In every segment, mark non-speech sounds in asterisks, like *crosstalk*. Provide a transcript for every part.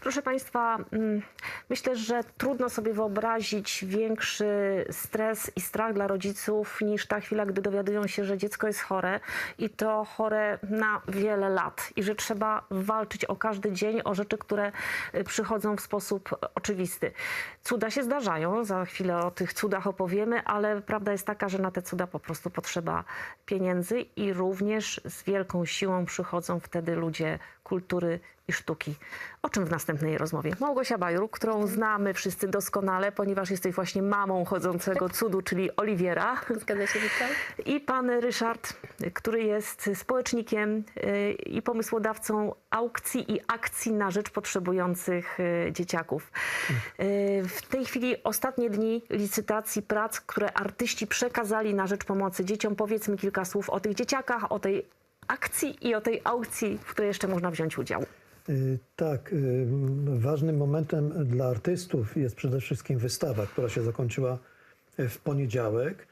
Proszę Państwa, mm, myślę, że trudno sobie wyobrazić większy stres i strach dla rodziców niż ta chwila, gdy dowiadują się, że dziecko jest chore i to chore na wiele lat i że trzeba walczyć o każdy dzień, o rzeczy, które y, przychodzą w sposób oczywisty. Cuda się zdarzają, za chwilę o tych cudach opowiemy, ale prawda jest taka, że na te cuda po prostu potrzeba pieniędzy i również z wielką siłą przychodzą wtedy ludzie kultury i sztuki. O czym w następnej rozmowie? Małgosia Bajur, którą znamy wszyscy doskonale, ponieważ jesteś właśnie mamą chodzącego cudu, czyli Oliwiera. Zgadza się, witam. I pan Ryszard, który jest społecznikiem y, i pomysłodawcą aukcji i akcji na rzecz potrzebujących y, dzieciaków. Y, W tej chwili ostatnie dni licytacji prac, które artyści przekazali na rzecz pomocy dzieciom. Powiedzmy kilka słów o tych dzieciakach, o tej akcji i o tej aukcji, w której jeszcze można wziąć udział. Y, Tak, y, ważnym momentem dla artystów jest przede wszystkim wystawa, która się zakończyła y, w poniedziałek.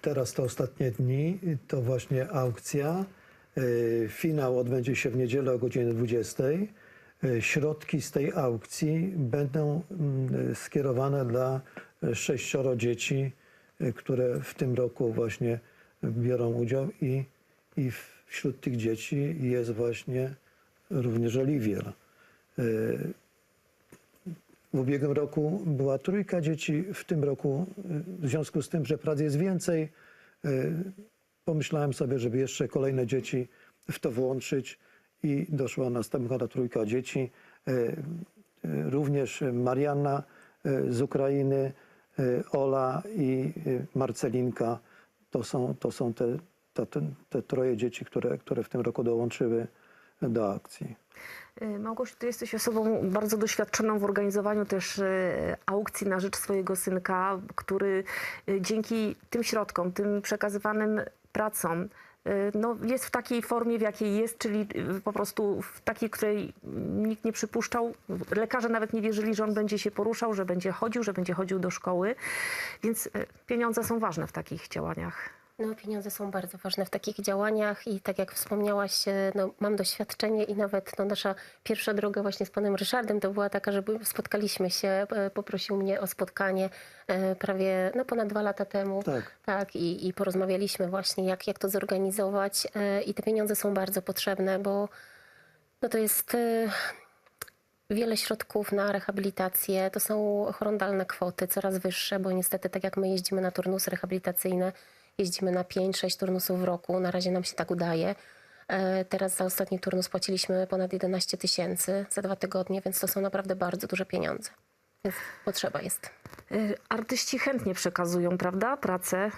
Teraz to ostatnie dni, to właśnie aukcja. Finał odbędzie się w niedzielę o godzinie 20. Y, Środki z tej aukcji będą mm, skierowane dla sześcioro dzieci, które w tym roku właśnie biorą udział i, i wśród tych dzieci jest właśnie również Oliwier. Y, W ubiegłym roku była trójka dzieci, w tym roku y, w związku z tym, że prac jest więcej, y, pomyślałem sobie, żeby jeszcze kolejne dzieci w to włączyć i doszła następna trójka dzieci. Również Marianna z Ukrainy, Ola i Marcelinka. To są, to są te, te, te troje dzieci, które, które w tym roku dołączyły do akcji. Y, Małgosiu, ty jesteś osobą bardzo doświadczoną w organizowaniu też y, aukcji na rzecz swojego synka, który y, dzięki tym środkom, tym przekazywanym pracom no, jest w takiej formie, w jakiej jest, czyli po prostu w takiej, której nikt nie przypuszczał. Lekarze nawet nie wierzyli, że on będzie się poruszał, że będzie chodził, że będzie chodził do szkoły. Więc pieniądze są ważne w takich działaniach. No, pieniądze są bardzo ważne w takich działaniach i tak jak wspomniałaś, e, no, mam doświadczenie i nawet no, nasza pierwsza droga właśnie z panem Ryszardem to była taka, że spotkaliśmy się, e, poprosił mnie o spotkanie e, prawie no, ponad dwa lata temu. Tak. Tak, i, i porozmawialiśmy właśnie, jak, jak to zorganizować i te pieniądze są bardzo potrzebne, bo no, to jest... Wiele środków na rehabilitację to są horrendalne kwoty, coraz wyższe, bo niestety, tak jak my jeździmy na turnusy rehabilitacyjne, jeździmy na 5-6 turnusów w roku, na razie nam się tak udaje. E, Teraz za ostatni turnus płaciliśmy ponad 11 tysięcy za dwa tygodnie, więc to są naprawdę bardzo duże pieniądze. Więc potrzeba jest. Y, Artyści chętnie przekazują, prawda, pracę.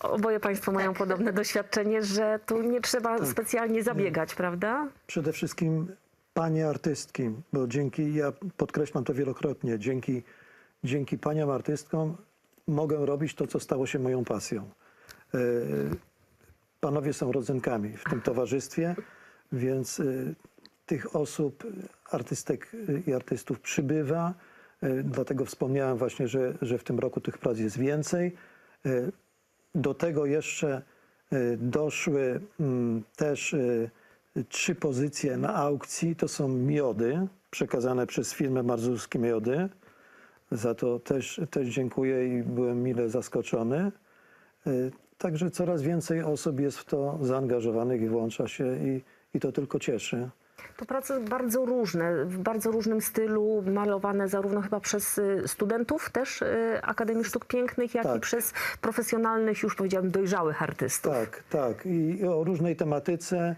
Oboje Państwo mają podobne doświadczenie, że tu nie trzeba specjalnie zabiegać, prawda? Przede wszystkim panie artystki, bo dzięki, ja podkreślam to wielokrotnie, dzięki, dzięki paniom artystkom mogę robić to, co stało się moją pasją. E, Panowie są rodzynkami w tym towarzystwie, więc e, tych osób, artystek i artystów przybywa. E, Dlatego wspomniałem właśnie, że, że w tym roku tych prac jest więcej. E, Do tego jeszcze e, doszły mm, też e, trzy pozycje na aukcji. To są miody przekazane przez firmę Marzulskie Miody. Za to też, też dziękuję i byłem mile zaskoczony. Także coraz więcej osób jest w to zaangażowanych i włącza się i, i to tylko cieszy. To prace bardzo różne, w bardzo różnym stylu, malowane zarówno chyba przez y, studentów też y, Akademii Sztuk Pięknych, jak i Tak. przez profesjonalnych, już powiedziałam, dojrzałych artystów. Tak, tak. I o różnej tematyce.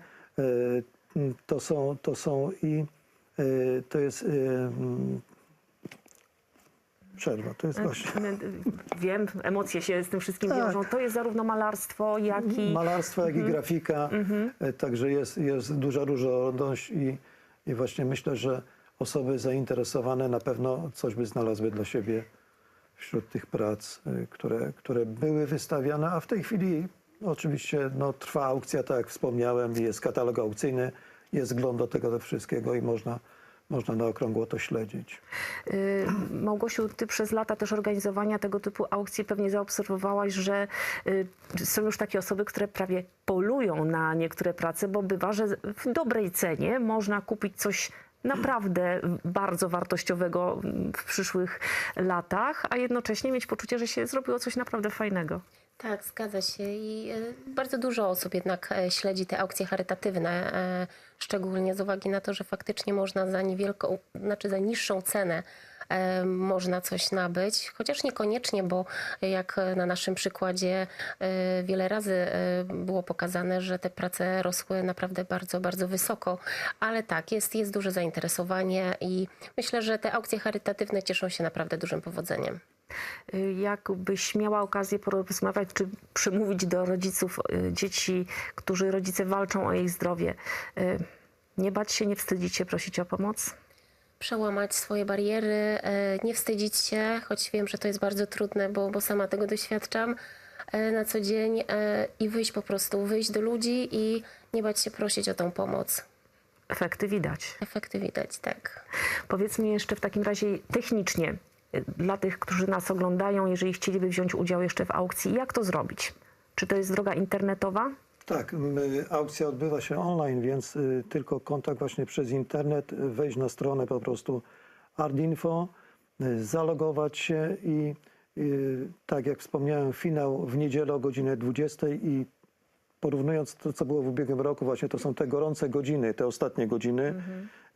m, To są, to są i to jest przerwa. To jest właśnie *laughs* Y, Wiem, emocje się z tym wszystkim Tak. wiążą. To jest zarówno malarstwo, jak i malarstwo, jak i grafika. E, Także jest, jest duża różnorodność i, i właśnie myślę, że osoby zainteresowane na pewno coś by znalazły dla siebie wśród tych prac, e, które, które były wystawiane, a w tej chwili oczywiście no, trwa aukcja, tak jak wspomniałem, jest katalog aukcyjny, jest wgląd do tego wszystkiego i można, można na okrągło to śledzić. Y, Małgosiu, ty przez lata też organizowania tego typu aukcji pewnie zaobserwowałaś, że y, są już takie osoby, które prawie polują na niektóre prace, bo bywa, że w dobrej cenie można kupić coś naprawdę bardzo wartościowego w przyszłych latach, a jednocześnie mieć poczucie, że się zrobiło coś naprawdę fajnego. Tak, zgadza się. I e, bardzo dużo osób jednak e, śledzi te aukcje charytatywne, e, szczególnie z uwagi na to, że faktycznie można za niewielką, znaczy za niższą cenę można coś nabyć, chociaż niekoniecznie, bo jak na naszym przykładzie wiele razy było pokazane, że te prace rosły naprawdę bardzo, bardzo wysoko, ale tak, jest, jest duże zainteresowanie i myślę, że te aukcje charytatywne cieszą się naprawdę dużym powodzeniem. Y, Jakbyś miała okazję porozmawiać czy przemówić do rodziców y, dzieci, którzy rodzice walczą o ich zdrowie, y, nie bać się, nie wstydzić się, prosić o pomoc? przełamać swoje bariery, nie wstydzić się, choć wiem, że to jest bardzo trudne, bo, bo sama tego doświadczam na co dzień i wyjść po prostu, wyjść do ludzi i nie bać się prosić o tą pomoc. Efekty widać. Efekty widać, tak. Powiedz mi jeszcze w takim razie technicznie, dla tych, którzy nas oglądają, jeżeli chcieliby wziąć udział jeszcze w aukcji, jak to zrobić? Czy to jest droga internetowa? Tak, aukcja odbywa się online, więc y, tylko kontakt właśnie przez internet, wejść na stronę po prostu Ardinfo, y, zalogować się i y, tak jak wspomniałem, finał w niedzielę o godzinie 20 i porównując to, co było w ubiegłym roku, właśnie to są te gorące godziny, te ostatnie godziny,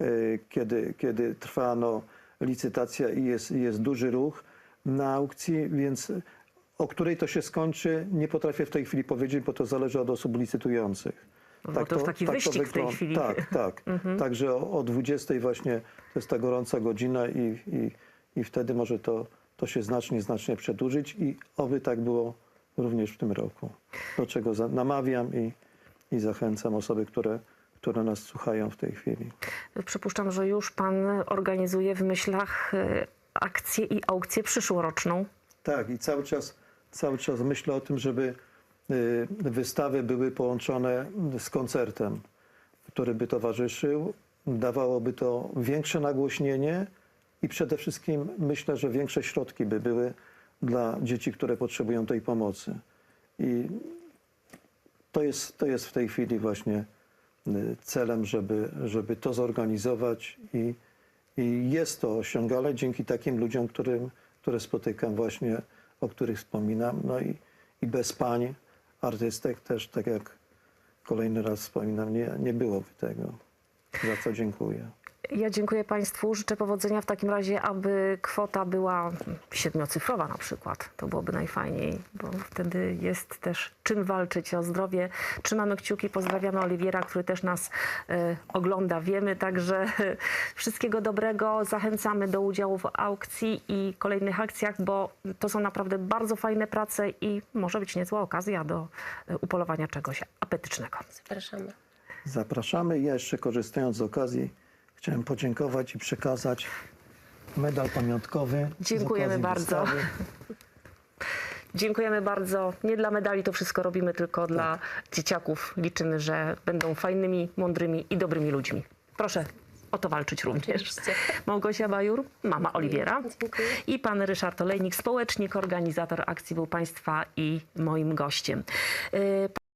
y, kiedy, kiedy trwa no, licytacja i jest, jest duży ruch na aukcji, więc o której to się skończy, nie potrafię w tej chwili powiedzieć, bo to zależy od osób licytujących. No bo to jest taki wyścig w tej chwili. Tak, tak. *laughs* Także o, o 20 właśnie to jest ta gorąca godzina i, i, i wtedy może to, to się znacznie, znacznie przedłużyć i oby tak było również w tym roku. Do czego namawiam i, i zachęcam osoby, które, które nas słuchają w tej chwili. Przypuszczam, że już pan organizuje w myślach y, akcję i aukcję przyszłoroczną. Tak, i cały czas, cały czas myślę o tym, żeby y, wystawy były połączone z koncertem, który by towarzyszył. Dawałoby to większe nagłośnienie i przede wszystkim myślę, że większe środki by były dla dzieci, które potrzebują tej pomocy. I to jest, to jest w tej chwili właśnie celem, żeby, żeby to zorganizować i, i jest to osiągane dzięki takim ludziom, którym, które spotykam właśnie, o których wspominam. No i, i bez pań, artystek też, tak jak kolejny raz wspominam, nie, nie byłoby tego. Za co dziękuję. Ja dziękuję Państwu. Życzę powodzenia w takim razie, aby kwota była siedmiocyfrowa na przykład. To byłoby najfajniej, bo wtedy jest też czym walczyć o zdrowie. Trzymamy kciuki, pozdrawiamy Oliwiera, który też nas e, ogląda. Wiemy także *laughs* wszystkiego dobrego. Zachęcamy do udziału w aukcji i kolejnych akcjach, bo to są naprawdę bardzo fajne prace i może być niezła okazja do e, upolowania czegoś apetycznego. Zapraszamy. Zapraszamy. Ja jeszcze korzystając z okazji chciałem podziękować i przekazać medal pamiątkowy. Dziękujemy bardzo. wystawy. Dziękujemy bardzo. Nie dla medali to wszystko robimy, tylko dla dzieciaków. Liczymy, że będą fajnymi, mądrymi i dobrymi ludźmi. Proszę o to walczyć również. Oczywiście. Małgosia Bajur, mama Oliwiera. Dziękuję. I pan Ryszard Olejnik, społecznik, organizator akcji był Państwa i moim gościem. Yy,